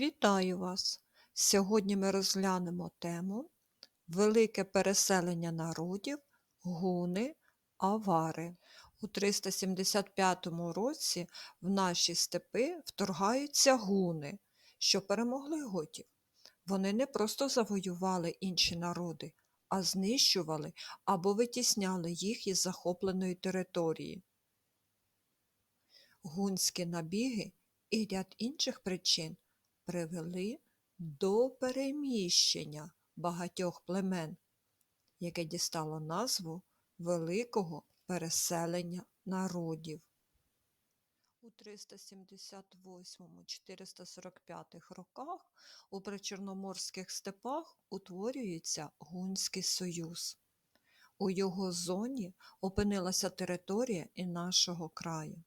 Вітаю вас! Сьогодні ми розглянемо тему Велике переселення народів, гуни, авари. У 375 році в наші степи вторгаються гуни, що перемогли готів. Вони не просто завоювали інші народи, а знищували або витісняли їх із захопленої території. Гунські набіги і ряд інших причин привели до переміщення багатьох племен, яке дістало назву Великого переселення народів. У 378-445 роках у причорноморських степах утворюється Гунський союз. У його зоні опинилася територія і нашого краю.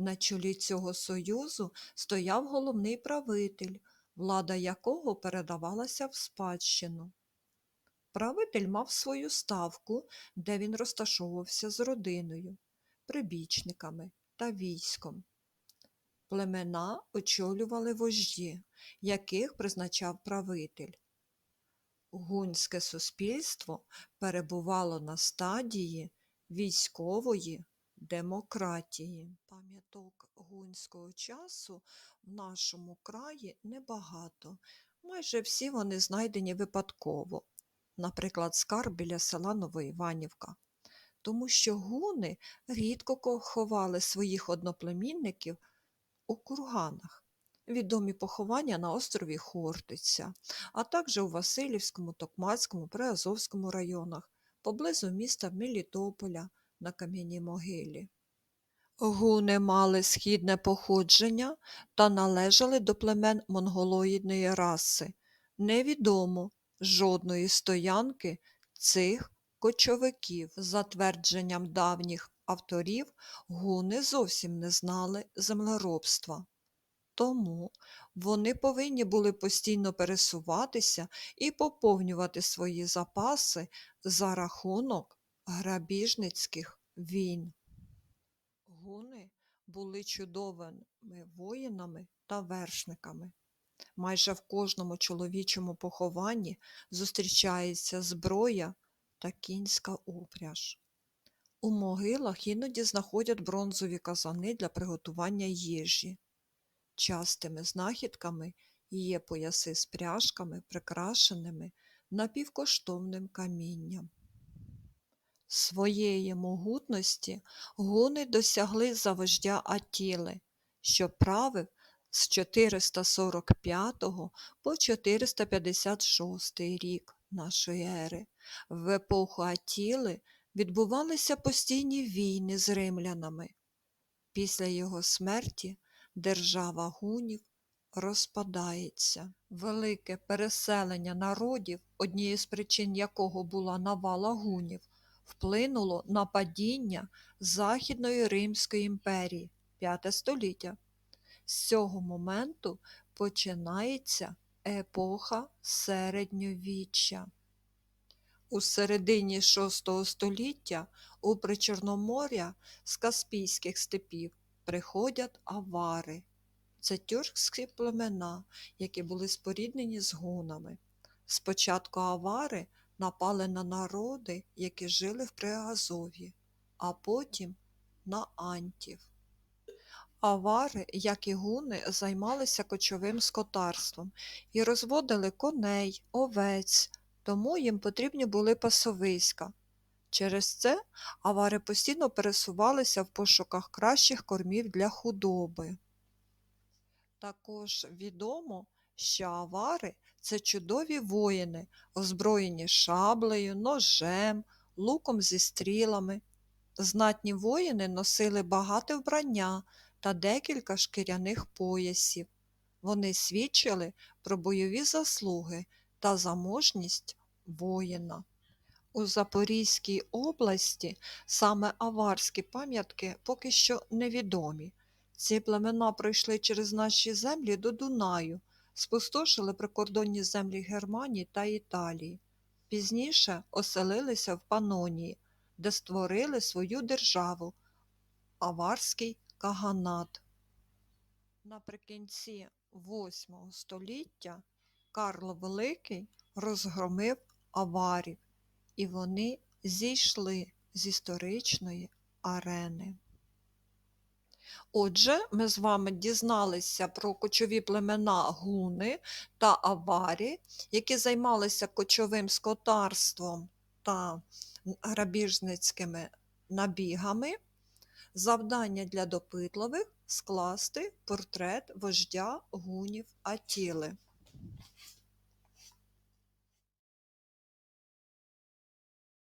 На чолі цього союзу стояв головний правитель, влада якого передавалася в спадщину. Правитель мав свою ставку, де він розташовувався з родиною, прибічниками та військом. Племена очолювали вожді, яких призначав правитель. Гунське суспільство перебувало на стадії військової демократії. Пам'яток гунського часу в нашому краї небагато. Майже всі вони знайдені випадково, наприклад, скарб біля села Новоіванівка. Тому що гуни рідко ховали своїх одноплемінників у курганах. Відомі поховання на острові Хортиця, а також у Васильівському, Токмацькому, Приазовському районах, поблизу міста Мелітополя на кам'яній могилі. Гуни мали східне походження та належали до племен монголоїдної раси. Невідомо жодної стоянки цих кочовиків. За твердженням давніх авторів, гуни зовсім не знали землеробства. Тому вони повинні були постійно пересуватися і поповнювати свої запаси за рахунок грабіжницьких війн. Гуни були чудовими воїнами та вершниками. Майже в кожному чоловічому похованні зустрічається зброя та кінська упряж. У могилах іноді знаходять бронзові казани для приготування їжі. Частими знахідками є пояси з пряжками, прикрашеними напівкоштовним камінням. Своєї могутності гуни досягли за вождя Атіли, що правив з 445 по 456 рік нашої ери. В епоху Атіли відбувалися постійні війни з римлянами. Після його смерті держава гунів розпадається. Велике переселення народів, однією з причин якого була навала гунів, вплинуло на падіння Західної Римської імперії 5 століття. З цього моменту починається епоха середньовіччя. У середині VI століття у Причорномор'я з Каспійських степів приходять авари. Це тюркські племена, які були споріднені з гунами. Спочатку авари напали на народи, які жили в Приазов'ї, а потім на антів. Авари, як і гуни, займалися кочовим скотарством і розводили коней, овець, тому їм потрібні були пасовиська. Через це авари постійно пересувалися в пошуках кращих кормів для худоби. Також відомо, що авари це чудові воїни, озброєні шаблею, ножем, луком зі стрілами. Знатні воїни носили багате вбрання та декілька шкіряних поясів. Вони свідчили про бойові заслуги та заможність воїна. У Запорізькій області саме аварські пам'ятки поки що невідомі. Ці племена пройшли через наші землі до Дунаю, спустошили прикордонні землі Германії та Італії. Пізніше оселилися в Панонії, де створили свою державу Аварський Каганат. Наприкінці 8 століття Карл Великий розгромив аварів, і вони зійшли з історичної арени. Отже, ми з вами дізналися про кочові племена гуни та аварі, які займалися кочовим скотарством та грабіжницькими набігами. Завдання для допитливих скласти портрет вождя гунів Атіли.